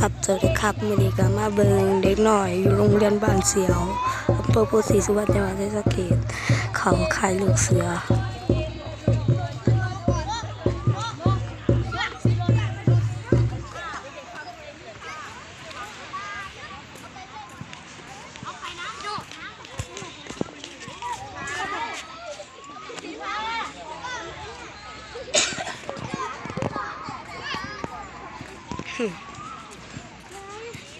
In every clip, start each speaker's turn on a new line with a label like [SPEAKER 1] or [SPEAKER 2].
[SPEAKER 1] ครับสวัสดีครับมือนี้ก็มาเบิงเด็กหน่อยอยู่โรงเรียนบ้านเสียวอำเภอโพธิ์ศรีสุวรรณจังหวัดศรีสะเกษเขาขายลูกเสือป่า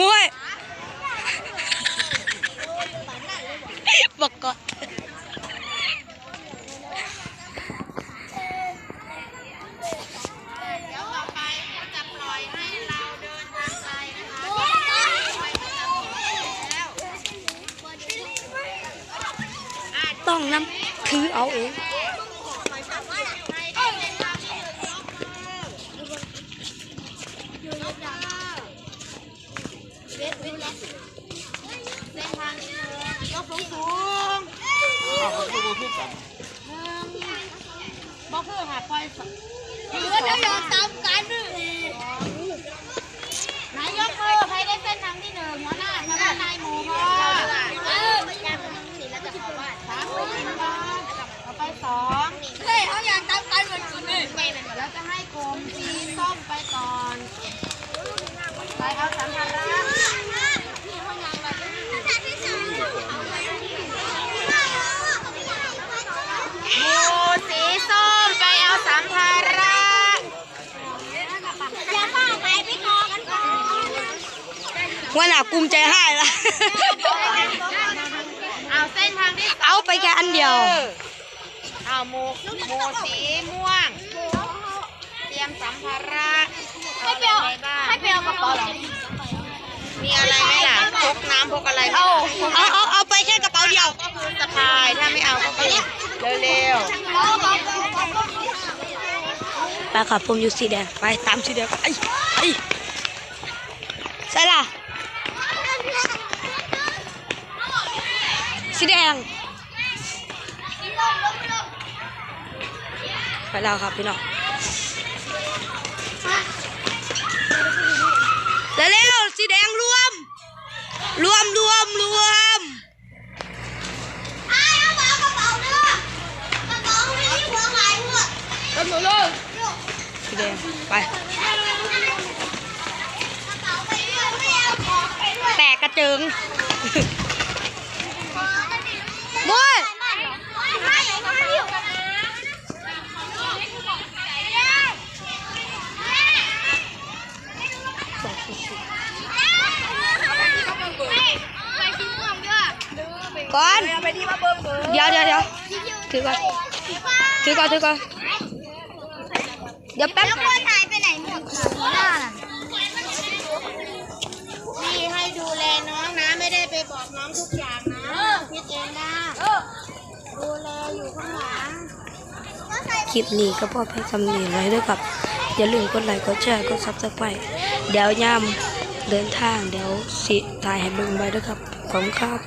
[SPEAKER 1] มวยบอกก่อน
[SPEAKER 2] เดี๋ยวต่อไปเขาจะปล่อยให้เราเดินทางไกลนะคะไปก็จะหมดแล้ว
[SPEAKER 1] ต้องน้ำถือเอาเอง
[SPEAKER 2] ใครได้เส้นทางที่หนึ่งยกมือกเวทเวทแล้วเส้นทางที่หนึ่งยกสูงสูงบอกคือหาปล่อยสักถือว่าเดียวยอมตามกันนายยกมือใครได้เส้นทางที่หนึ่งหัวหน้าหัวหน้านายหมูพ่อเออสามคนก่อนต่อไปสองเฮ้ยเขา อยากตามกันเหมือนกันเลยแล้วจะให้กลมสีส้มไปก่อนไปเอาสัมภาระหมูสีส้มไปเอาสัมภาระ
[SPEAKER 3] อย่าเฝ้าไปไปกอกันก่อน
[SPEAKER 1] ว่าหนากุมใจให้ละ
[SPEAKER 2] เอาเส้นทางที่สง
[SPEAKER 1] เอาไปแค่อันเดียว
[SPEAKER 2] เอาหมูหมูสีม่วง เตรียมสัมภาระ
[SPEAKER 3] ให้ไปเอา
[SPEAKER 2] อะไรบ้าง
[SPEAKER 3] ให้ไปเอากระเป๋าเหรอ
[SPEAKER 2] มีอะไรไหมล่ะพกน้ำพกอะไรไหม
[SPEAKER 1] เอา
[SPEAKER 2] ล่ะ
[SPEAKER 1] เอาเอาเอาไปแค่กระเป๋าเดียว
[SPEAKER 2] ก็คือสะพายถ้าไม่เอาก็ไปเร็ว
[SPEAKER 1] ไปครับผมอยู่สีแดงไปตามสีแดงไปไปใช่ล่ะสีแดง ไปแล้วครับพี่น้องเร็วๆสีแดงรวม รวมรวมรวม
[SPEAKER 3] ไอ้เอากระเป๋าเด้อกระเป๋าไม่มีหัวหายหัว
[SPEAKER 1] สีแดงไป
[SPEAKER 3] กระเป๋าไปด้วยไม่เอาของไปด้วย
[SPEAKER 1] แตกกระเจิงมวย
[SPEAKER 3] ไม่ไม่หิวกันนะ
[SPEAKER 1] ก่อนเดี๋ยวเดี๋ยวเดี๋ยวถือก่อนถือก่อนถือก่อนเดี๋ยวแป๊บ
[SPEAKER 3] แล้วคนหายไปไหนหมดหัวหน้าน่ะ
[SPEAKER 2] ๆพี่ให้ดูแลน้องนะไม่ได้ไปบอกน้องทุกอย่างนะคิดเองนะดูแลอยู่ข้างหลัง
[SPEAKER 1] คลิปนี้ก็พอเพียงคำนี้ไว้ด้วยครับ อย่าลืมกดไลค์กดแชร์กดซับสไครต์เดี๋ยวย่ำเดินทางเดี๋ยวสิถ่ายให้เบิ่งไปด้วยครับขอบคุณครับ